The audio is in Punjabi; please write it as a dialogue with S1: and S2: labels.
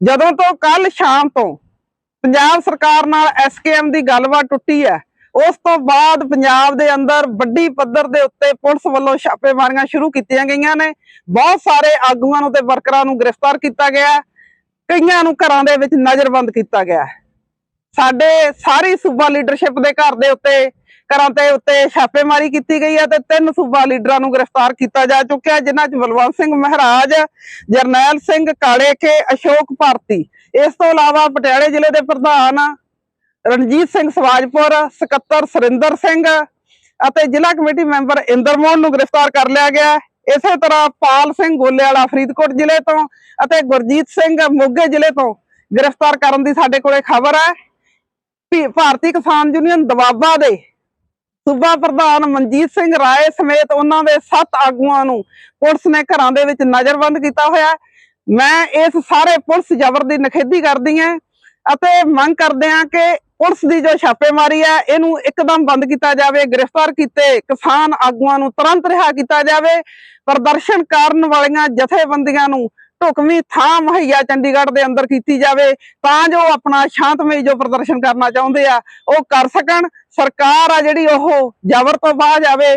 S1: ਜਦੋਂ ਤੋਂ ਕੱਲ ਸ਼ਾਮ ਤੋਂ ਪੰਜਾਬ ਸਰਕਾਰ ਨਾਲ ਐਸਕੇਐਮ ਦੀ ਗੱਲਬਾਤ ਟੁੱਟੀ ਹੈ, ਉਸ ਤੋਂ ਬਾਅਦ ਪੰਜਾਬ ਦੇ ਅੰਦਰ ਵੱਡੀ ਪੱਧਰ ਦੇ ਉੱਤੇ ਪੁਲਿਸ ਵੱਲੋਂ ਛਾਪੇਮਾਰੀਆਂ ਸ਼ੁਰੂ ਕੀਤੀਆਂ ਗਈਆਂ ਨੇ ਬਹੁਤ ਸਾਰੇ ਆਗੂਆਂ ਨੂੰ ਤੇ ਵਰਕਰਾਂ ਨੂੰ ਗ੍ਰਿਫਤਾਰ ਕੀਤਾ ਗਿਆ ਕਈਆਂ ਨੂੰ ਘਰਾਂ ਦੇ ਵਿੱਚ ਨਜ਼ਰਬੰਦ ਕੀਤਾ ਗਿਆ ਹੈ। ਸਾਡੇ ਸਾਰੀ ਸੂਬਾ ਲੀਡਰਸ਼ਿਪ ਦੇ ਘਰ ਦੇ ਉੱਤੇ, ਘਰਾਂ ਦੇ ਉੱਤੇ ਛਾਪੇਮਾਰੀ ਕੀਤੀ ਗਈ ਹੈ ਤੇ ਤਿੰਨ ਸੂਬਾ ਲੀਡਰਾਂ ਨੂੰ ਗ੍ਰਿਫਤਾਰ ਕੀਤਾ ਜਾ ਚੁੱਕਿਆ ਜਿਨ੍ਹਾਂ 'ਚ ਬਲਵੰਤ ਸਿੰਘ ਮਹਾਰਾਜ, ਜਰਨੈਲ ਸਿੰਘ ਕਾਲੇਕੇ ਅਸ਼ੋਕ ਭਾਰਤੀ। ਇਸ ਤੋਂ ਇਲਾਵਾ ਪਟਿਆਲੇ ਜ਼ਿਲ੍ਹੇ ਦੇ ਪ੍ਰਧਾਨ ਰਣਜੀਤ ਸਿੰਘ ਸਵਾਜਪੁਰ, ਸਕੱਤਰ ਸੁਰਿੰਦਰ ਸਿੰਘ ਅਤੇ ਜ਼ਿਲ੍ਹਾ ਕਮੇਟੀ ਮੈਂਬਰ ਇੰਦਰਮੋਹਨ ਨੂੰ ਗ੍ਰਿਫਤਾਰ ਕਰ ਲਿਆ ਗਿਆ ਇਸੇ ਤਰ੍ਹਾਂ ਪਾਲ ਸਿੰਘ ਗੋਲੇਵਾਲਾ ਫਰੀਦਕੋਟ ਜ਼ਿਲ੍ਹੇ ਤੋਂ ਅਤੇ ਗੁਰਜੀਤ ਸਿੰਘ ਮੋਗੇ ਜ਼ਿਲ੍ਹੇ ਤੋਂ ਗ੍ਰਿਫਤਾਰ ਕਰਨ ਦੀ ਸਾਡੇ ਕੋਲੇ ਖਬਰ ਹੈ। ਭਾਰਤੀ ਕਿਸਾਨ ਯੂਨੀਅਨ ਦਵਾਬਾ ਦੇ ਸੂਬਾ ਪ੍ਰਧਾਨ ਮਨਜੀਤ ਸਿੰਘ ਰਾਏ ਸਮੇਤ ਉਹਨਾਂ ਦੇ 7 ਆਗੂਆਂ ਨੂੰ ਪੁਲਿਸ ਨੇ ਘਰਾਂ ਦੇ ਵਿੱਚ ਨਜ਼ਰਬੰਦ ਕੀਤਾ ਹੋਇਆ ਮੈਂ ਇਸ ਸਾਰੇ ਪੁਲਿਸ ਜ਼ਬਰ ਦੀ ਨਿਖੇਧੀ ਕਰਦੀ ਹਾਂ ਅਤੇ ਮੰਗ ਕਰਦੇ ਹਾਂ ਕਿ ਪੁਲਿਸ ਦੀ ਜੋ ਛਾਪੇਮਾਰੀ ਹੈ, ਇਹਨੂੰ ਇੱਕਦਮ ਬੰਦ ਕੀਤਾ ਜਾਵੇ, ਗ੍ਰਿਫਤਾਰ ਕੀਤੇ ਕਿਸਾਨ ਆਗੂਆਂ ਨੂੰ ਤੁਰੰਤ ਰਿਹਾ ਕੀਤਾ ਜਾਵੇ। ਪ੍ਰਦਰਸ਼ਨ ਕਰਨ ਵਾਲੀਆਂ ਜਥੇਬੰਦੀਆਂ ਨੂੰ ਢੁਕਵੀਂ ਥਾਂ ਮੁਹੱਈਆ ਚੰਡੀਗੜ੍ਹ ਦੇ ਅੰਦਰ ਕੀਤੀ ਜਾਵੇ, ਤਾਂ ਜੋ ਆਪਣਾ ਸ਼ਾਂਤਮਈ ਜੋ ਪ੍ਰਦਰਸ਼ਨ ਕਰਨਾ ਚਾਹੁੰਦੇ ਆ, ਉਹ ਕਰ ਸਕਣ। ਸਰਕਾਰ ਆ ਜਿਹੜੀ ਉਹ ਜ਼ਬਰ ਤੋਂ ਬਾਹਰ ਜਾਵੇ।